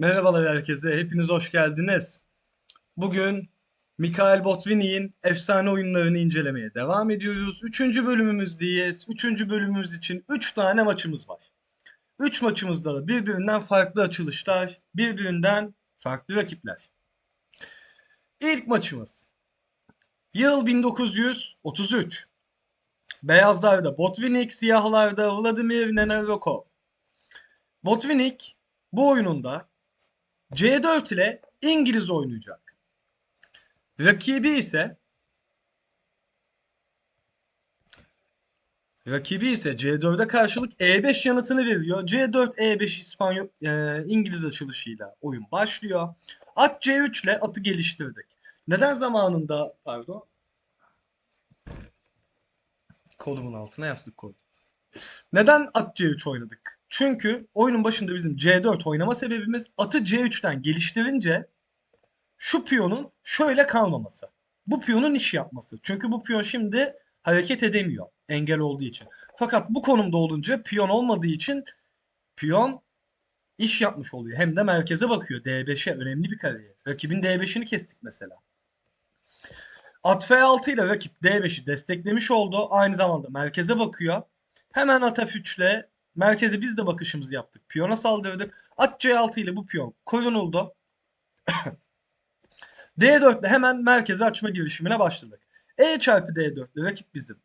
Merhabalar herkese, hepiniz hoş geldiniz. Bugün Mikhail Botvinnik'in efsane oyunlarını incelemeye devam ediyoruz. Üçüncü bölümümüzdeyiz. Üçüncü bölümümüz için üç tane maçımız var. Üç maçımızda da birbirinden farklı açılışlar, birbirinden farklı rakipler. İlk maçımız. Yıl 1933. Beyazlarda Botvinnik, siyahlarda Vladimir Nenarokov. Botvinnik bu oyununda C4 ile İngiliz oynayacak. Rakibi ise Rakibi ise C4'e karşılık E5 yanıtını veriyor. C4 E5 İspanyol e, İngiliz açılışıyla oyun başlıyor. At C3 ile atı geliştirdik. Neden zamanında pardon kolumun altına yastık koydum. Neden at C3 oynadık? Çünkü oyunun başında bizim C4 oynama sebebimiz atı C3'ten geliştirince şu piyonun şöyle kalmaması. Bu piyonun iş yapması. Çünkü bu piyon şimdi hareket edemiyor engel olduğu için. Fakat bu konumda olunca piyon olmadığı için piyon iş yapmış oluyor. Hem de merkeze bakıyor. D5'e önemli bir kareye. Rakibin D5'ini kestik mesela. At F6 ile rakip D5'i desteklemiş oldu. Aynı zamanda merkeze bakıyor. Hemen at F3 ile merkeze biz de bakışımızı yaptık. Piyona saldırdık. At C6 ile bu piyon korunuldu. D4 ile hemen merkeze açma girişimine başladık. E çarpı D4 ile rakip bizim.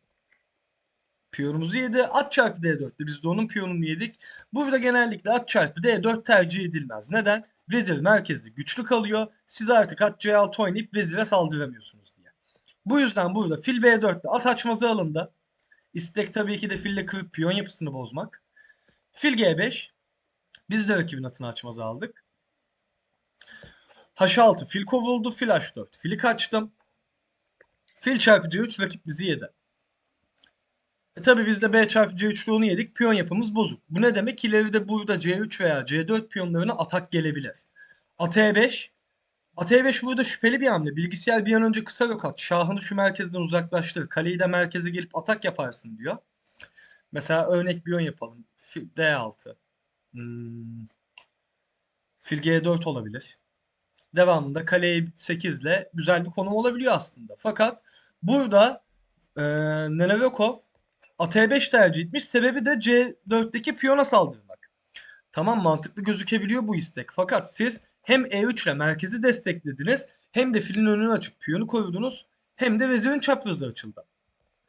Piyonumuzu yedi. At çarpı D4 ile biz de onun piyonunu yedik. Burada genellikle at çarpı D4 tercih edilmez. Neden? Vezir merkezde güçlü kalıyor. Siz artık at C6 oynayıp vezire saldıramıyorsunuz diye. Bu yüzden burada fil B4 ile at açmazı alındı. İstek tabii ki de fille kırıp piyon yapısını bozmak. Fil G5. Biz de rakibin atını açmazı aldık. H6 fil kovuldu. Fil H4. Fili kaçtım. Fil çarpı C3 rakip bizi yedi. E tabi biz de B çarpı C3'lüğünü yedik. Piyon yapımız bozuk. Bu ne demek? İleride burada C3 veya C4 piyonlarına atak gelebilir. At E5. At E5 burada şüpheli bir hamle. Bilgisayar bir an önce kısa rok at. Şahını şu merkezden uzaklaştır. Kaleyi de merkeze gelip atak yaparsın diyor. Mesela örnek bir yön yapalım. D6. Hmm. Fil G4 olabilir. Devamında kaleye 8 ile güzel bir konum olabiliyor aslında. Fakat burada e, Nenevekov at E5 tercih etmiş. Sebebi de C4'teki piyona saldırmak. Tamam mantıklı gözükebiliyor bu istek. Fakat siz hem E3 ile merkezi desteklediniz hem de filin önünü açıp piyonu korudunuz hem de vezirin çaprazı açıldı.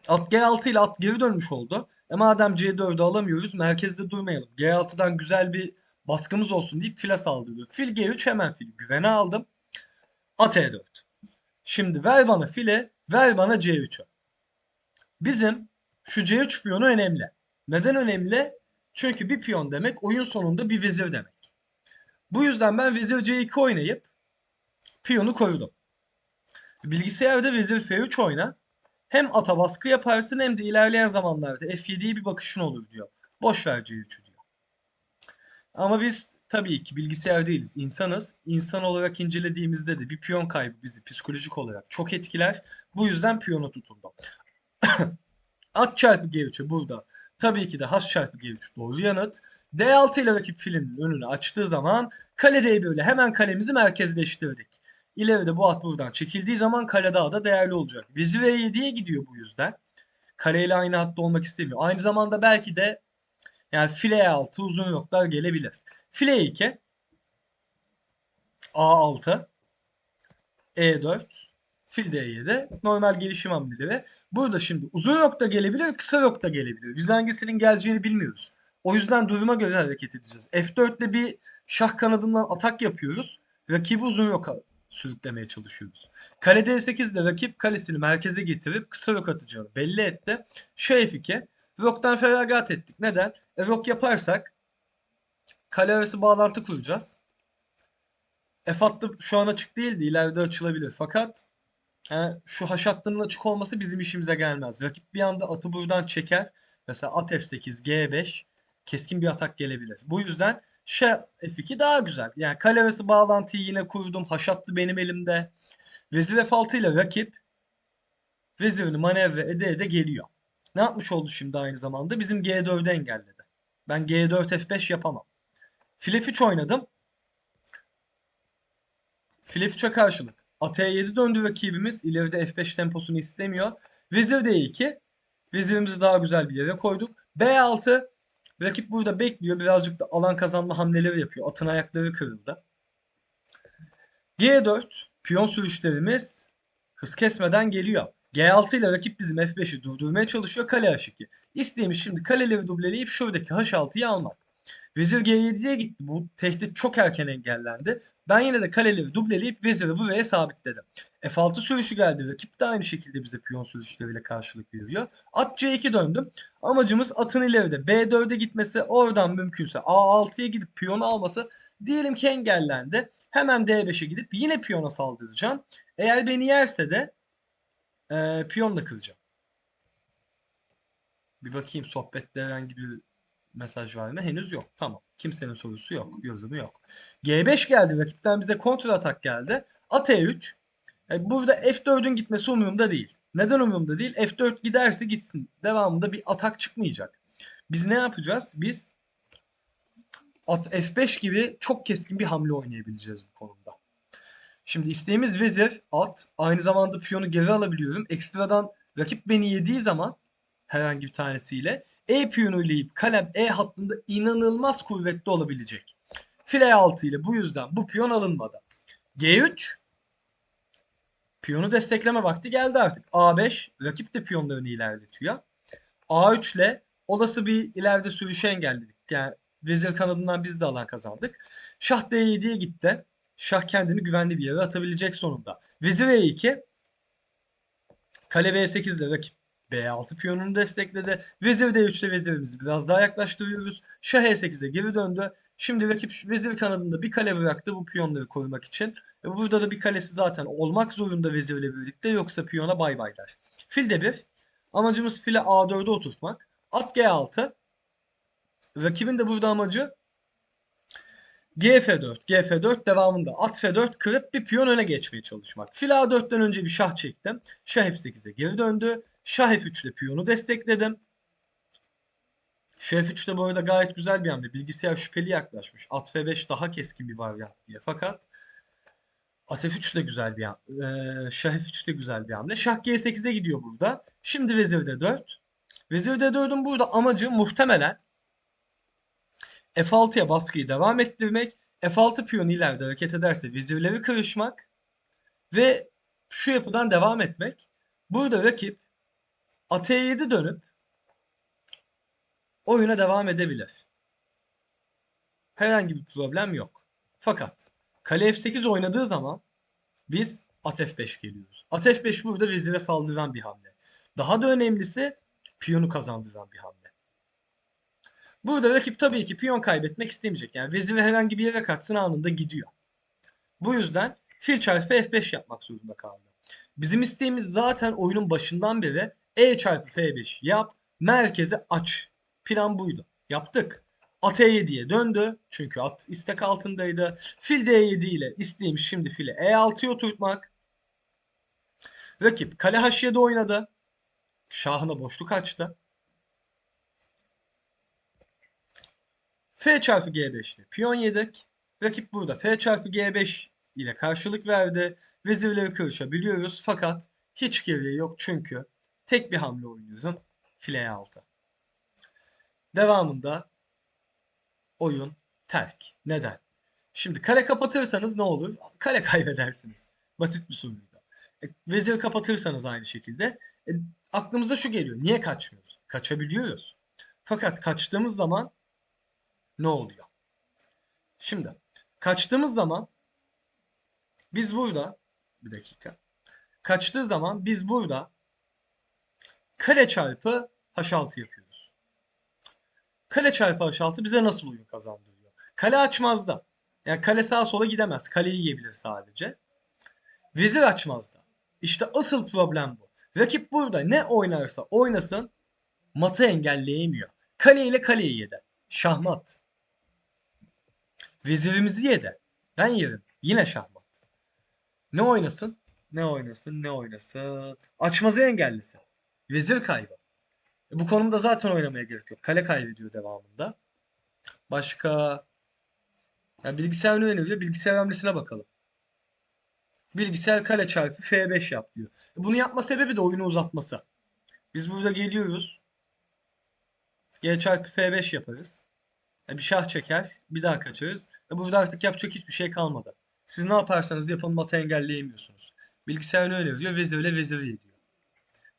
At G6 ile at geri dönmüş oldu. E madem C4'ü alamıyoruz merkezde durmayalım. G6'dan güzel bir baskımız olsun deyip file saldırıyor. Fil G3 hemen fil güvene aldım. At E4. Şimdi ver bana file ver bana C3'ü. Bizim şu C3 piyonu önemli. Neden önemli? Çünkü bir piyon demek oyun sonunda bir vezir demek. Bu yüzden ben vezir C2 oynayıp piyonu korudum. Bilgisayarda vezir F3 oyna. Hem ata baskı yaparsın hem de ilerleyen zamanlarda F7'ye bir bakışın olur diyor. Boş ver C3'ü diyor. Ama biz tabii ki bilgisayar değiliz, insanız. İnsan olarak incelediğimizde de bir piyon kaybı bizi psikolojik olarak çok etkiler. Bu yüzden piyona tutundum. At çarpı G3'e burada tabii ki de H çarpı G3 doğru yanıt. D6 ile rakip filin önünü açtığı zaman kale D1 ile hemen kalemizi merkezleştirdik. İleride bu at buradan çekildiği zaman kale daha da değerli olacak. Vezir E7'ye gidiyor bu yüzden. Kaleyle aynı hatta olmak istemiyor. Aynı zamanda belki de yani file 6 uzun yoklar gelebilir. File 2 A6 E4 fil D7 normal gelişim hamleleri. Burada şimdi uzun yok da gelebilir, kısa yok da gelebilir. Biz hangisinin geleceğini bilmiyoruz. O yüzden duruma göre hareket edeceğiz. F4 ile bir şah kanadından atak yapıyoruz. Rakibi uzun yok sürüklemeye çalışıyoruz. Kale D8 ile rakip kalesini merkeze getirip kısa rok atacağını belli etti. Şah F2 Rock'tan feragat ettik. Neden? E, rock yaparsak kale arası bağlantı kuracağız. F hattı şu an açık değildi. İleride açılabilir. Fakat he, şu haş hattının açık olması bizim işimize gelmez. Rakip bir anda atı buradan çeker. Mesela at F8, G5 keskin bir atak gelebilir. Bu yüzden Şah F2 daha güzel. Yani kale arası bağlantıyı yine kurdum. Haş hattı benim elimde. Vezir F6 ile rakip vezirini manevra ede ede geliyor. Ne yapmış oldu şimdi aynı zamanda? Bizim G4'ü engelledi. Ben G4 F5 yapamam. Fil F3 oynadım. File F3'e karşılık. At E7 döndü rakibimiz. İleride F5 temposunu istemiyor. Vezir D2. Vezirimizi daha güzel bir yere koyduk. B6. Rakip burada bekliyor. Birazcık da alan kazanma hamleleri yapıyor. Atın ayakları kırıldı. G4. Piyon sürüşlerimiz hız kesmeden geliyor. G6 ile rakip bizim F5'i durdurmaya çalışıyor. Kale H2. İsteğimiz şimdi kaleleri dubleleyip şuradaki H6'yı almak. Vezir G7'ye gitti. Bu tehdit çok erken engellendi. Ben yine de kaleleri dubleleyip veziri buraya sabitledim. F6 sürüşü geldi. Rakip de aynı şekilde bize piyon sürüşleriyle karşılık veriyor. At C2 döndüm. Amacımız atın ileride B4'e gitmesi, oradan mümkünse A6'ya gidip piyonu alması diyelim ki engellendi. Hemen D5'e gidip yine piyona saldıracağım. Eğer beni yerse de e, piyonla kıracağım. Bir bakayım sohbette herhangi bir mesaj var mı? Henüz yok. Tamam. Kimsenin sorusu yok. Yorumu yok. G5 geldi. Rakipten bize kontra atak geldi. At E3. Yani burada F4'ün gitmesi umurumda değil. Neden umurumda değil? F4 giderse gitsin. Devamında bir atak çıkmayacak. Biz ne yapacağız? Biz at F5 gibi çok keskin bir hamle oynayabileceğiz bu konumda. Şimdi isteğimiz vezir, at. Aynı zamanda piyonu geri alabiliyorum. Ekstradan rakip beni yediği zaman herhangi bir tanesiyle E piyonuyla yiyip kalem E hattında inanılmaz kuvvetli olabilecek. File 6 ile bu yüzden bu piyon alınmadı. G3 piyonu destekleme vakti geldi artık. A5 rakip de piyonlarını ilerletiyor. A3 ile olası bir ileride sürüşü engelledik. Yani vezir kanadından biz de alan kazandık. Şah D7'ye gitti. Şah kendini güvenli bir yere atabilecek sonunda. Vezir E2 kale B8 ile rakip B6 piyonunu destekledi. Vezir D3'te vezirimizi biraz daha yaklaştırıyoruz. Şah E8'e geri döndü. Şimdi rakip vezir kanadında bir kale bıraktı bu piyonları korumak için. E burada da bir kalesi zaten olmak zorunda vezirle birlikte yoksa piyona bay bay der. Fil de bir. Amacımız file A4'e oturtmak. At G6. Rakibin de burada amacı GF4, GF4 devamında at F4 kırıp bir piyon öne geçmeye çalışmak. Fil A4'ten önce bir şah çektim. Şah F8'e geri döndü. Şah F3 ile piyonu destekledim. Şah F3'te bu arada gayet güzel bir hamle. Bilgisayar şüpheli yaklaşmış. At F5 daha keskin bir varyant diye. Fakat At F3 de güzel bir hamle. Ee, Şah F3 de güzel bir hamle. Şah G8'e gidiyor burada. Şimdi Vezir D4. Vezir D4'ün burada amacı muhtemelen F6'ya baskıyı devam ettirmek. F6 piyonu ileride hareket ederse vezirleri kırışmak ve şu yapıdan devam etmek. Burada rakip at E7 dönüp oyuna devam edebilir. Herhangi bir problem yok. Fakat kale F8 oynadığı zaman biz at F5 geliyoruz. At F5 burada vezire saldıran bir hamle. Daha da önemlisi piyonu kazandıran bir hamle. Burada rakip tabii ki piyon kaybetmek istemeyecek. Yani veziri herhangi bir yere kaçsın anında gidiyor. Bu yüzden fil çarpı F5 yapmak zorunda kaldı. Bizim isteğimiz zaten oyunun başından beri E çarpı F5 yap, merkeze aç. Plan buydu. Yaptık. At E7'ye döndü. Çünkü at istek altındaydı. Fil D7 ile isteğimiz şimdi file E6'ya oturtmak. Rakip kale H7 oynadı. Şahına boşluk açtı. F çarpı G5'te piyon yedik. Rakip burada F çarpı G5 ile karşılık verdi. Vezirleri kırışabiliyoruz fakat hiç gereği yok çünkü tek bir hamle oynuyorum. File 6. Devamında oyun terk. Neden? Şimdi kale kapatırsanız ne olur? Kale kaybedersiniz. Basit bir soruydu. E, vezir kapatırsanız aynı şekilde. E, aklımıza şu geliyor. Niye kaçmıyoruz? Kaçabiliyoruz. Fakat kaçtığımız zaman ne oluyor? Şimdi kaçtığımız zaman biz burada bir dakika. Kaçtığı zaman biz burada kare çarpı h6 yapıyoruz. Kale çarpı h6 bize nasıl oyun kazandırıyor? Kale açmazda. Yani kale sağa sola gidemez. Kaleyi yiyebilir sadece. Vezir açmazda. İşte asıl problem bu. Rakip burada ne oynarsa oynasın matı engelleyemiyor. Kale ile kaleyi yedi. Şahmat. Vezirimizi yedi. Ben yerim. Yine şahmat. Ne oynasın? Ne oynasın? Ne oynasın? Açmazı engellesin. Vezir kaybı. E bu konumda zaten oynamaya gerek yok. Kale kaybediyor devamında. Başka yani bilgisayar ne öneriyor? Bilgisayar hamlesine bakalım. Bilgisayar kale çarpı F5 yap diyor. Bunu yapma sebebi de oyunu uzatması. Biz burada geliyoruz. G çarpı F5 yaparız. E, Bir şah çeker. Bir daha kaçarız. Ve burada artık yapacak hiçbir şey kalmadı. Siz ne yaparsanız yapın matı engelleyemiyorsunuz. Bilgisayar ne öneriyor? Vezirle vezir diyor.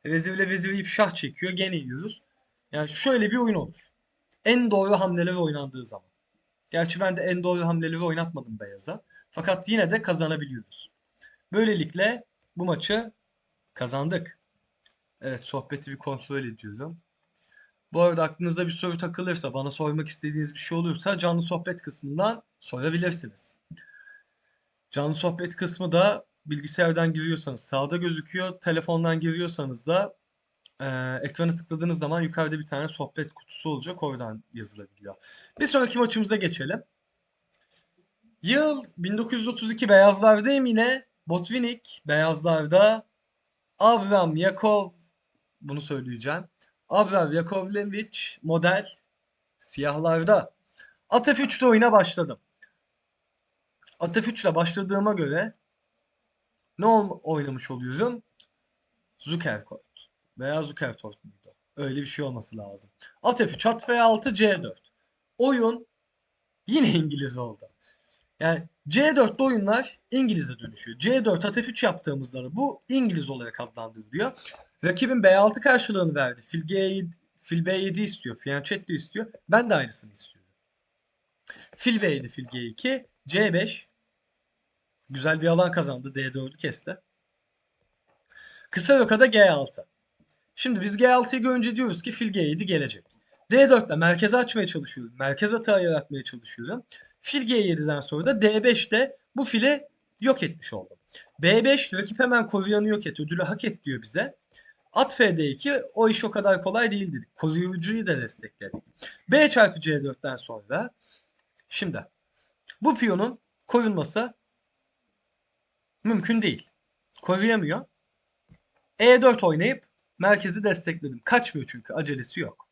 Vezirle vezir yiyip şah çekiyor. Gene yiyoruz. Yani şöyle bir oyun olur. En doğru hamleler oynandığı zaman. Gerçi ben de en doğru hamleleri oynatmadım beyaza. Fakat yine de kazanabiliyoruz. Böylelikle bu maçı kazandık. Evet sohbeti bir kontrol ediyorum. Bu arada aklınızda bir soru takılırsa, bana sormak istediğiniz bir şey olursa canlı sohbet kısmından sorabilirsiniz. Canlı sohbet kısmı da bilgisayardan giriyorsanız sağda gözüküyor. Telefondan giriyorsanız da e, ekranı tıkladığınız zaman yukarıda bir tane sohbet kutusu olacak. Oradan yazılabiliyor. Bir sonraki maçımıza geçelim. Yıl 1932 beyazlardayım yine. Botvinnik beyazlarda. Abram Yakov bunu söyleyeceğim. Abram Yakovlevich model siyahlarda. At F3'te oyuna başladım. At F3 ile başladığıma göre ne oynamış oluyorum? Zukerkort veya Zukertort muydu? Öyle bir şey olması lazım. At F3, at F6, C4. Oyun yine İngiliz oldu. Yani C4'te oyunlar İngiliz'e dönüşüyor. C4 at F3 yaptığımızda da bu İngiliz olarak adlandırılıyor. Rakibin B6 karşılığını verdi. Fil G7, fil B7 istiyor. Fianchetto istiyor. Ben de aynısını istiyorum. Fil B7, fil G2, C5. Güzel bir alan kazandı. D4'ü kesti. Kısa yokada G6. Şimdi biz G6'yı görünce diyoruz ki fil G7 gelecek. D4'le merkeze açmaya çalışıyorum. Merkez hata yaratmaya çalışıyorum. Fil G7'den sonra da D5'te bu fili yok etmiş oldum. B5 rakip hemen koruyanı yok et. Ödülü hak et diyor bize. At F'de2 o iş o kadar kolay değil dedik. Koruyucuyu da destekledik. B çarpı C4'ten sonra şimdi bu piyonun korunması mümkün değil. Koruyamıyor. E4 oynayıp merkezi destekledim. Kaçmıyor çünkü acelesi yok.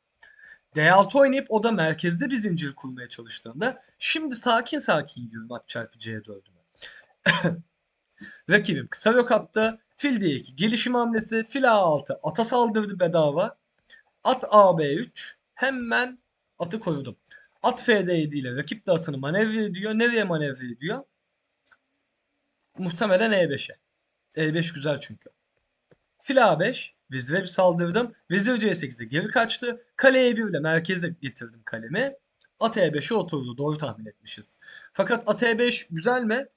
D6 oynayıp o da merkezde bir zincir kurmaya çalıştığında şimdi sakin sakin yürüyorum at çarpı C4'ümü. Rakibim kısa yok attı. Fil D2 gelişim hamlesi. Fil A6 ata saldırdı bedava. At AB3 hemen atı korudum. At FD7 ile rakip de atını manevra ediyor. Nereye manevra ediyor? Muhtemelen E5'e. E5 güzel çünkü. Fil A5 vezire bir saldırdım. Vezir C8'e geri kaçtı. Kale E1 ile merkeze getirdim kalemi. At E5'e oturdu. Doğru tahmin etmişiz. Fakat at E5 güzel mi?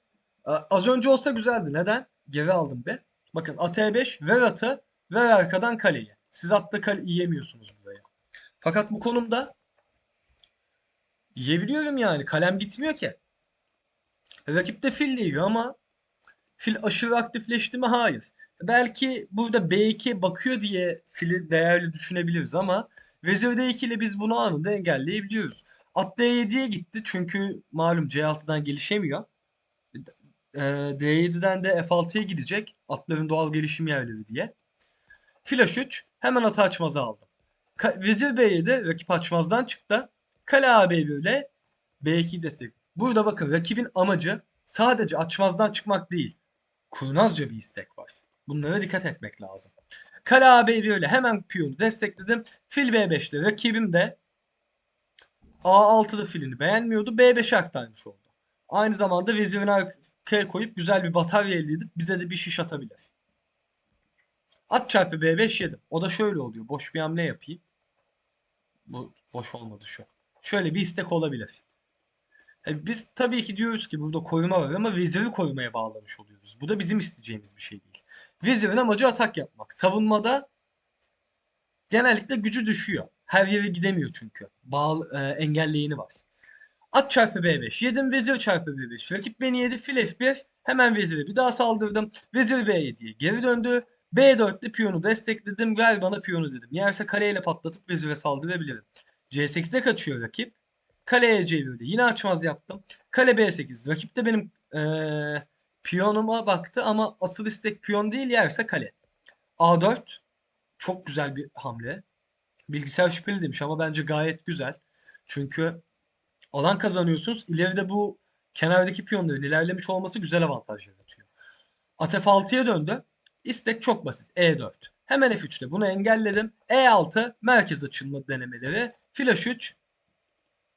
Az önce olsa güzeldi. Neden? Geri aldım be. Bakın at E5 ver atı ver arkadan kaleyi. Siz atta kale yiyemiyorsunuz buraya. Fakat bu konumda yiyebiliyorum yani. Kalem gitmiyor ki. Rakip de fil yiyor ama fil aşırı aktifleşti mi? Hayır. Belki burada B2 bakıyor diye fili değerli düşünebiliriz ama vezir D2 ile biz bunu anında engelleyebiliyoruz. At D7'ye gitti çünkü malum C6'dan gelişemiyor. Ee, D7'den de F6'ya gidecek. Atların doğal gelişim yerleri diye. Fil H3 hemen atı açmazı aldım. Ka- Vezir B7 rakip açmazdan çıktı. Kale A1 ile B2 destek. Burada bakın rakibin amacı sadece açmazdan çıkmak değil. Kurnazca bir istek var. Bunlara dikkat etmek lazım. Kale A1 ile hemen piyonu destekledim. Fil B5'te rakibim de A6'da filini beğenmiyordu. B5'e aktarmış oldu. Aynı zamanda vezirini arkaya koyup güzel bir batarya elde edip bize de bir şiş atabilir. At çarpı B5 yedim. O da şöyle oluyor. Boş bir hamle yapayım. Bu boş olmadı şu. Şöyle bir istek olabilir. E, biz tabii ki diyoruz ki burada koruma var ama veziri korumaya bağlamış oluyoruz. Bu da bizim isteyeceğimiz bir şey değil. Vezirin amacı atak yapmak. Savunmada genellikle gücü düşüyor. Her yere gidemiyor çünkü. Bağlı, e, engelleyeni var. At çarpı B5. Yedim vezir çarpı B5. Rakip beni yedi. Fil F1. Hemen vezire bir daha saldırdım. Vezir B7'ye geri döndü. B4'te piyonu destekledim. Ver bana piyonu dedim. Yerse kaleyle patlatıp vezire saldırabilirim. C8'e kaçıyor rakip. Kale E1'de yine açmaz yaptım. Kale B8. Rakip de benim eee, piyonuma baktı ama asıl istek piyon değil yerse kale. A4 çok güzel bir hamle. Bilgisayar şüpheli demiş ama bence gayet güzel. Çünkü alan kazanıyorsunuz. İleride bu kenardaki piyonların ilerlemiş olması güzel avantaj yaratıyor. At F6'ya döndü. İstek çok basit. E4. Hemen F3'te bunu engelledim. E6 merkez açılma denemeleri. Flash 3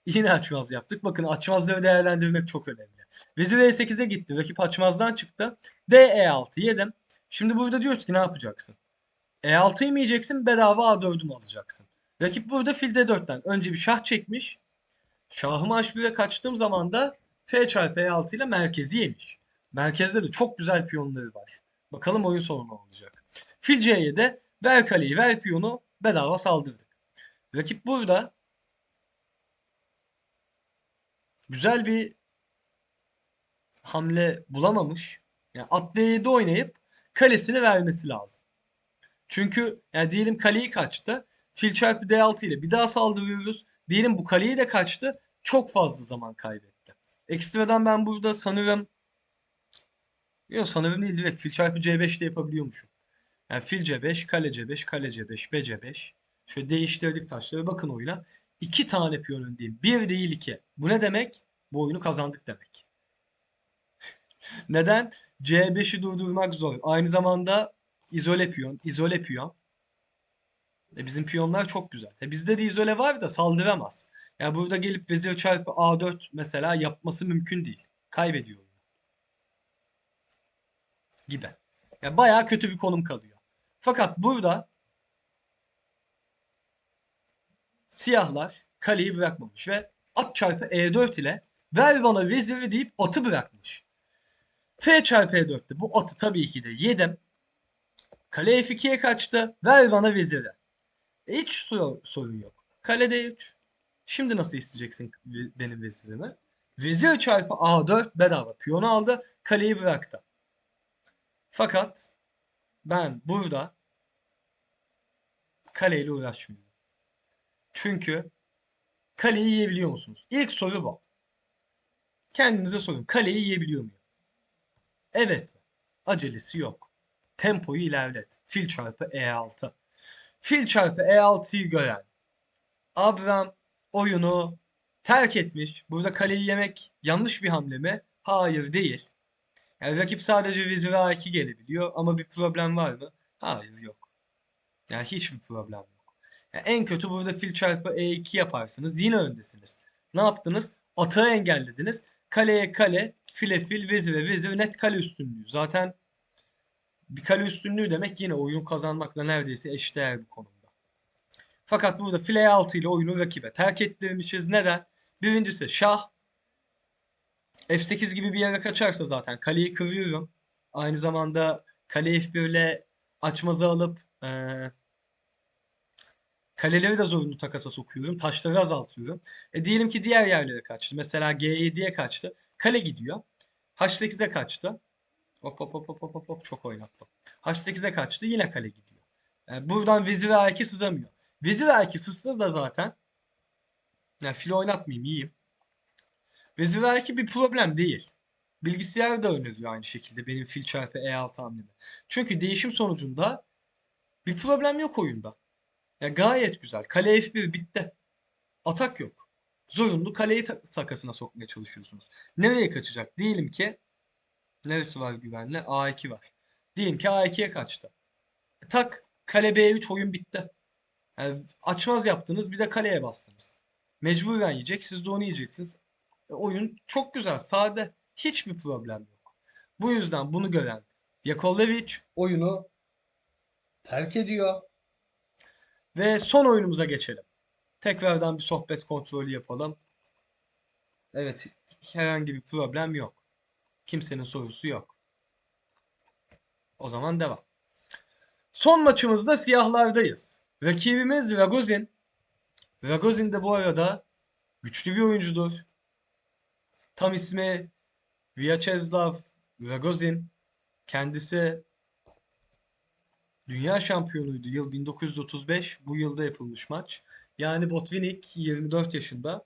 Yine açmaz yaptık. Bakın açmazları değerlendirmek çok önemli. Vezir E8'e gitti. Rakip açmazdan çıktı. D E6 yedim. Şimdi burada diyoruz ki ne yapacaksın? E6'yı mı yiyeceksin? Bedava A4'ü mü alacaksın? Rakip burada fil D4'ten önce bir şah çekmiş. Şahımı H1'e kaçtığım zaman da F çarpı E6 ile merkezi yemiş. Merkezde de çok güzel piyonları var. Bakalım oyun sonu ne olacak. Fil C'ye de ver kaleyi ver piyonu bedava saldırdık. Rakip burada güzel bir hamle bulamamış. Yani at D7 oynayıp kalesini vermesi lazım. Çünkü yani diyelim kaleyi kaçtı. Fil çarpı D6 ile bir daha saldırıyoruz. Diyelim bu kaleyi de kaçtı. Çok fazla zaman kaybetti. Ekstradan ben burada sanırım Yok sanırım değil direkt fil çarpı C5 de yapabiliyormuşum. Yani fil C5, kale C5, kale C5, B C5. Şöyle değiştirdik taşları. Bakın oyuna. İki tane piyon öndeyim. Bir değil iki. Bu ne demek? Bu oyunu kazandık demek. Neden? C5'i durdurmak zor. Aynı zamanda izole piyon, izole piyon. E bizim piyonlar çok güzel. E bizde de izole var da saldıramaz. Yani burada gelip vezir çarpı A4 mesela yapması mümkün değil. Kaybediyor. Gibi. Yani bayağı kötü bir konum kalıyor. Fakat burada siyahlar kaleyi bırakmamış ve at çarpı E4 ile ver bana veziri deyip atı bırakmış. F çarpı E4'te bu atı tabii ki de yedim. Kale F2'ye kaçtı. Ver bana veziri. E hiç sor- sorun yok. Kale D3. Şimdi nasıl isteyeceksin benim vezirimi? Vezir çarpı A4 bedava piyonu aldı. Kaleyi bıraktı. Fakat ben burada kaleyle uğraşmıyorum. Çünkü kaleyi yiyebiliyor musunuz? İlk soru bu. Kendinize sorun. Kaleyi yiyebiliyor muyum? Evet? Acelesi yok. Tempoyu ilerlet. Fil çarpı E6. Fil çarpı E6'yı gören Abram oyunu terk etmiş. Burada kaleyi yemek yanlış bir hamle mi? Hayır değil. Yani rakip sadece vezir A2 gelebiliyor ama bir problem var mı? Hayır yok. Yani hiçbir problem yok. Yani en kötü burada fil çarpı E2 yaparsınız. Yine öndesiniz. Ne yaptınız? Atağı engellediniz. Kaleye kale, file fil, vezire vezir net kale üstünlüğü. Zaten bir kale üstünlüğü demek yine oyun kazanmakla neredeyse eşdeğer bir konumda. Fakat burada file 6 ile oyunu rakibe terk ettirmişiz. Neden? Birincisi şah F8 gibi bir yere kaçarsa zaten kaleyi kırıyorum. Aynı zamanda kale F1 ile açmazı alıp eee kaleleri de zorunlu takasa sokuyorum. Taşları azaltıyorum. E diyelim ki diğer yerlere kaçtı. Mesela G7'ye kaçtı. Kale gidiyor. H8'e kaçtı. Hop hop hop hop hop hop çok oynattım. H8'e kaçtı yine kale gidiyor. Yani buradan vezir A2 sızamıyor. Vezir A2 sızsa da zaten yani fil oynatmayayım yiyeyim. Vezir A2 bir problem değil. Bilgisayar da öneriyor aynı şekilde benim fil çarpı E6 hamlemi. Çünkü değişim sonucunda bir problem yok oyunda. Ya gayet güzel. Kale F1 bitti. Atak yok. Zorunlu kaleyi ta- takasına sokmaya çalışıyorsunuz. Nereye kaçacak? Diyelim ki neresi var güvenli? A2 var. Diyelim ki A2'ye kaçtı. Tak kale B3 oyun bitti. Yani açmaz yaptınız bir de kaleye bastınız. Mecburen yiyecek. Siz de onu yiyeceksiniz. E, oyun çok güzel. Sade. Hiçbir problem yok. Bu yüzden bunu gören Yakovlevic oyunu terk ediyor. Ve son oyunumuza geçelim. Tekrardan bir sohbet kontrolü yapalım. Evet, herhangi bir problem yok. Kimsenin sorusu yok. O zaman devam. Son maçımızda siyahlardayız. Rakibimiz Ragozin. Ragozin de bu arada güçlü bir oyuncudur. Tam ismi Vyacheslav Ragozin. Kendisi dünya şampiyonuydu yıl 1935. Bu yılda yapılmış maç. Yani Botvinnik 24 yaşında.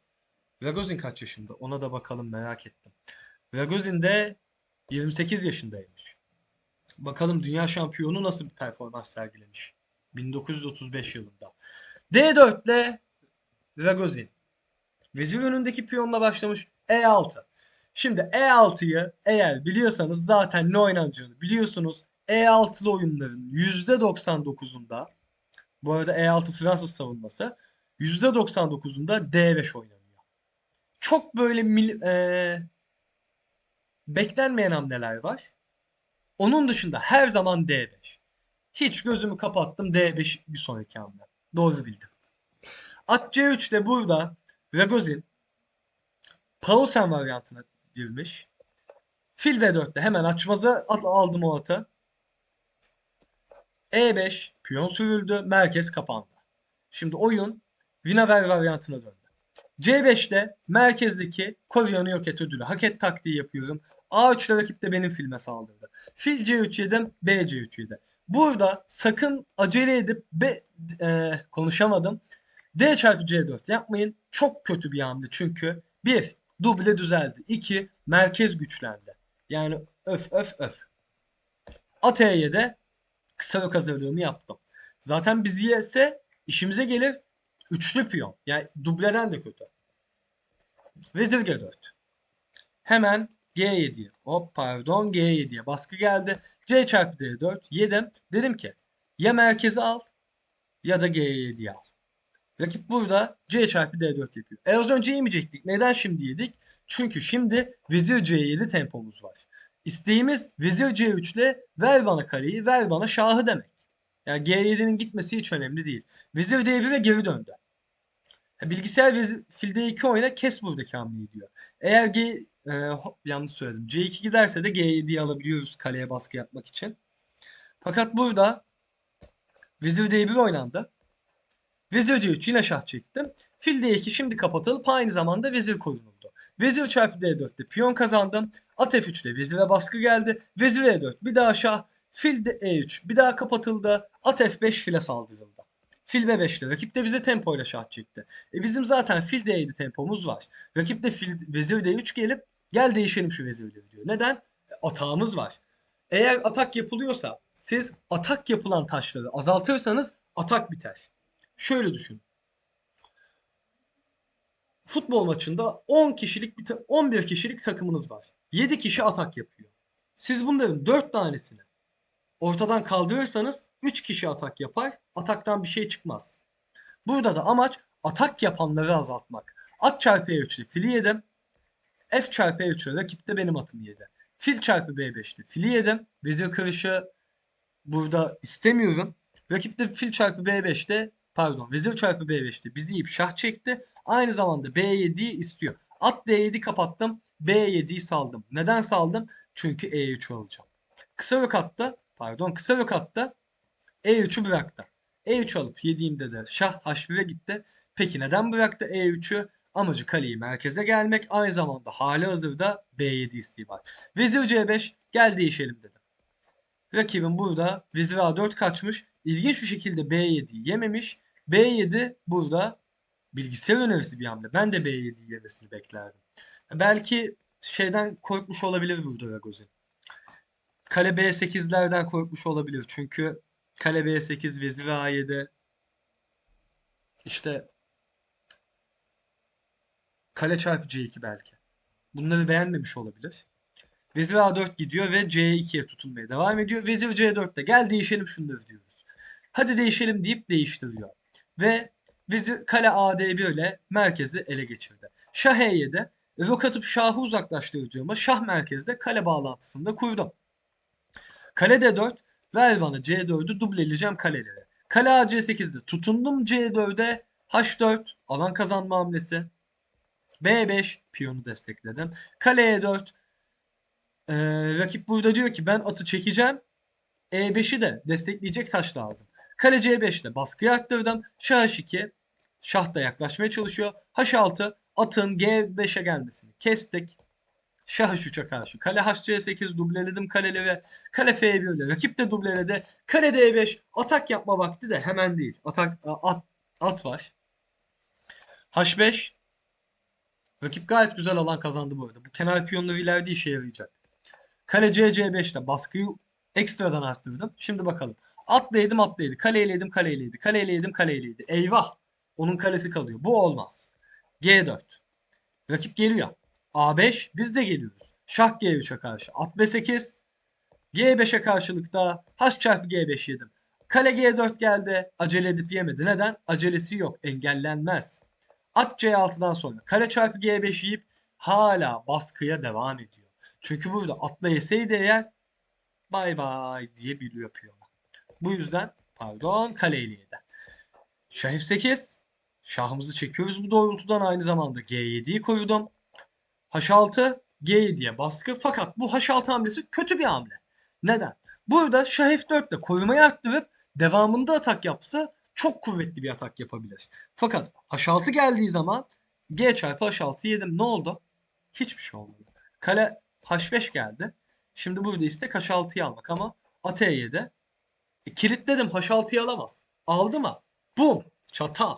Ragozin kaç yaşında? Ona da bakalım merak ettim. Ragozin de 28 yaşındaymış. Bakalım dünya şampiyonu nasıl bir performans sergilemiş. 1935 yılında. D4 ile Ragozin. Vezir önündeki piyonla başlamış. E6. Şimdi E6'yı eğer biliyorsanız zaten ne oynanacağını biliyorsunuz. E6'lı oyunların %99'unda bu arada E6 Fransız savunması %99'unda D5 oynanıyor. Çok böyle mil, e, beklenmeyen hamleler var. Onun dışında her zaman D5. Hiç gözümü kapattım D5 bir sonraki hamle. Doğru bildim. At C3'te burada Ragozin Paulsen varyantına girmiş. Fil B4'te hemen açmaza aldım o atı. E5 piyon sürüldü. Merkez kapandı. Şimdi oyun Vinaver varyantına döndü. C5'te merkezdeki koruyanı yok et ödülü. Hak taktiği yapıyorum. A3'le rakip de benim filme saldırdı. Fil C3 yedim. B C3 yedi. Burada sakın acele edip B, e, konuşamadım. D çarpı C4 yapmayın. Çok kötü bir hamle çünkü. Bir, duble düzeldi. İki, merkez güçlendi. Yani öf öf öf. At E7 kısa rok hazırlığımı yaptım. Zaten biz yese işimize gelir üçlü piyon. Yani dubleden de kötü. Vezir G4. Hemen G7'ye. Hop pardon G7'ye baskı geldi. C çarpı D4 yedim. Dedim ki ya merkezi al ya da G7'yi al. Rakip burada C çarpı D4 yapıyor. E az önce yemeyecektik. Neden şimdi yedik? Çünkü şimdi Vezir C7 tempomuz var. İsteğimiz Vezir C3 ile ver bana kareyi, ver bana şahı demek. Yani G7'nin gitmesi hiç önemli değil. Vezir D1'e geri döndü. Bilgisayar vezir, fil D2 oyna kes buradaki hamleyi diyor. Eğer G e, hop, yanlış söyledim. C2 giderse de G7'yi alabiliyoruz kaleye baskı yapmak için. Fakat burada Vezir D1 oynandı. Vezir C3 yine şah çektim. Fil D2 şimdi kapatılıp aynı zamanda vezir korunuldu. Vezir çarpı D4'te piyon kazandım. At F3'te vezire baskı geldi. Vezir E4 bir daha şah. Fil de E3 bir daha kapatıldı. At F5 file saldırıldı. Fil B5 ile rakip de bize tempoyla şah çekti. E bizim zaten fil D7 tempomuz var. Rakip de fil, vezir D3 gelip gel değişelim şu vezirleri diyor. Neden? E, atağımız var. Eğer atak yapılıyorsa siz atak yapılan taşları azaltırsanız atak biter. Şöyle düşün. Futbol maçında 10 kişilik bir ta- 11 kişilik takımınız var. 7 kişi atak yapıyor. Siz bunların 4 tanesini ortadan kaldırırsanız 3 kişi atak yapar. Ataktan bir şey çıkmaz. Burada da amaç atak yapanları azaltmak. At çarpı E3'le fili yedim. F çarpı E3'le rakip de benim atımı yedi. Fil çarpı B5'le fili yedim. Vezir kırışı burada istemiyorum. Rakip de fil çarpı B5'te pardon vezir çarpı B5'te bizi yiyip şah çekti. Aynı zamanda B7'yi istiyor. At D7 kapattım. B7'yi saldım. Neden saldım? Çünkü E3 alacağım. Kısa rok attı. Pardon kısa rok attı. E3'ü bıraktı. E3 alıp yediğimde de şah H1'e gitti. Peki neden bıraktı E3'ü? Amacı kaleyi merkeze gelmek. Aynı zamanda hali hazırda B7 isteği var. Vezir C5 gel değişelim dedim. Rakibim burada vezir A4 kaçmış. İlginç bir şekilde B7'yi yememiş. B7 burada bilgisayar önerisi bir hamle. Ben de B7'yi yemesini beklerdim. Belki şeyden korkmuş olabilir burada Ragozin. Kale B8'lerden korkmuş olabilir. Çünkü kale B8, vezir A7 işte kale çarpı C2 belki. Bunları beğenmemiş olabilir. Vezir A4 gidiyor ve C2'ye tutunmaya devam ediyor. Vezir C4'te gel değişelim şunları diyoruz. Hadi değişelim deyip değiştiriyor. Ve vezir kale AD1 ile merkezi ele geçirdi. Şah E7 rok atıp şahı uzaklaştıracağıma şah merkezde kale bağlantısını da kurdum. Kale D4 ver bana C4'ü dubleleyeceğim kaleleri. Kale AC8'de tutundum C4'e H4 alan kazanma hamlesi. B5 piyonu destekledim. Kale E4 ee, rakip burada diyor ki ben atı çekeceğim. E5'i de destekleyecek taş lazım. Kale C5'te baskıyı arttırdım. Şah H2 şah da yaklaşmaya çalışıyor. H6 atın G5'e gelmesini kestik. Şah H3'e karşı. Kale HC8 dubleledim kaleleri. Kale F1 ile rakip de dubleledi. Kale D5 atak yapma vakti de hemen değil. Atak at, at var. H5 Rakip gayet güzel alan kazandı bu arada. Bu kenar piyonları ileride işe yarayacak. Kale C C5'te baskıyı ekstradan arttırdım. Şimdi bakalım. Atla yedim atla yedi. Kaleyle yedim. Eyvah. Onun kalesi kalıyor. Bu olmaz. G4. Rakip geliyor. A5 biz de geliyoruz. Şah G3'e karşı at B8. G5'e karşılık da H çarpı G5 yedim. Kale G4 geldi. Acele edip yemedi. Neden? Acelesi yok. Engellenmez. At C6'dan sonra kare çarpı G5 yiyip hala baskıya devam ediyor. Çünkü burada atla yeseydi eğer bay bay diye bir yapıyor. Bu yüzden pardon kaleyle yedi. Şah F8. Şahımızı çekiyoruz bu doğrultudan aynı zamanda G7'yi korudum. H6 G7'ye baskı fakat bu H6 hamlesi kötü bir hamle. Neden? Burada Şah F4 ile korumayı arttırıp devamında atak yapsa çok kuvvetli bir atak yapabilir. Fakat H6 geldiği zaman G çarpı H6 yedim. Ne oldu? Hiçbir şey olmadı. Kale H5 geldi. Şimdi burada istek H6'yı almak ama at E7. E, kilitledim H6'yı alamaz. Aldı mı? Bum! Çatal.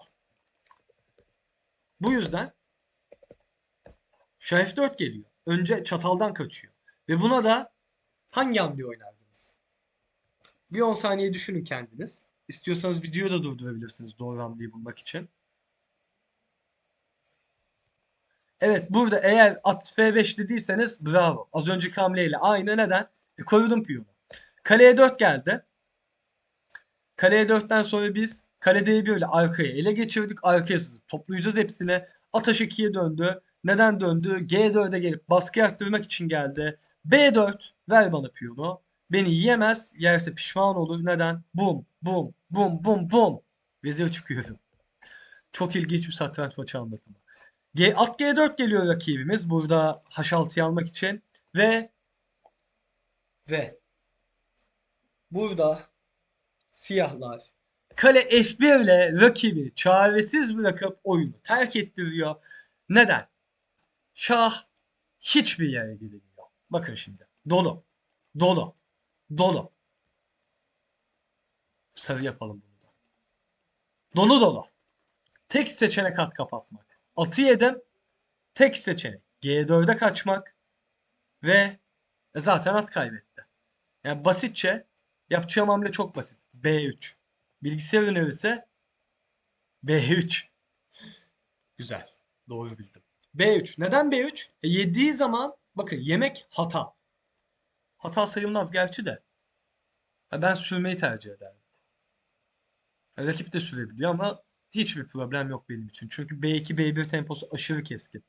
Bu yüzden Şah F4 geliyor. Önce çataldan kaçıyor. Ve buna da hangi hamle oynardınız? Bir 10 saniye düşünün kendiniz. İstiyorsanız videoyu da durdurabilirsiniz doğru hamleyi bulmak için. Evet burada eğer at F5 dediyseniz bravo. Az önceki hamleyle aynı. Neden? E, korudum piyonu. Kaleye 4 geldi. Kaleye 4'ten sonra biz kaledeyi böyle arkaya ele geçirdik. Arkaya sızıp toplayacağız hepsini. At H2'ye döndü. Neden döndü? G4'e gelip baskı arttırmak için geldi. B4 ver bana piyonu. Beni yiyemez. Yerse pişman olur. Neden? Bum bum bum bum bum. Vezir çıkıyorum. Çok ilginç bir satranç maçı anlatımı. G, at G4 geliyor rakibimiz. Burada H6'yı almak için. Ve ve burada siyahlar kale F1 ile rakibini çaresiz bırakıp oyunu terk ettiriyor. Neden? Şah hiçbir yere gidemiyor. Bakın şimdi. Dolu. Dolu. Dolu. Sarı yapalım bunu da. Dolu dolu. Tek seçenek at kapatmak. Atı yedim. Tek seçenek. G4'e kaçmak. Ve zaten at kaybetti. Yani basitçe yapacağım hamle çok basit. B3. Bilgisayar önerisi B3. Güzel. Doğru bildim. B3. Neden B3? E yediği zaman bakın yemek hata. Hata sayılmaz gerçi de. Ha, Ben sürmeyi tercih ederdim. Rakip de sürebiliyor ama hiçbir problem yok benim için. Çünkü B2, B1 temposu aşırı keskin.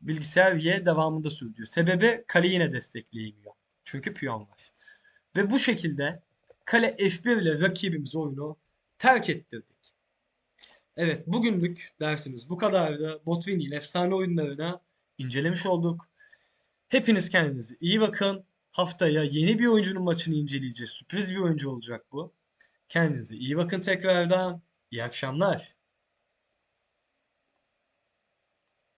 Bilgisayar Y devamında sürdürüyor. Sebebi kale yine destekleyemiyor. Çünkü piyon var. Ve bu şekilde kale F1 ile rakibimiz oyunu terk ettirdik. Evet bugünlük dersimiz bu kadardı. Botvin'in efsane oyunlarına incelemiş olduk. Hepiniz kendinize iyi bakın. Haftaya yeni bir oyuncunun maçını inceleyeceğiz. Sürpriz bir oyuncu olacak bu. Kendinize iyi bakın tekrardan. İyi akşamlar.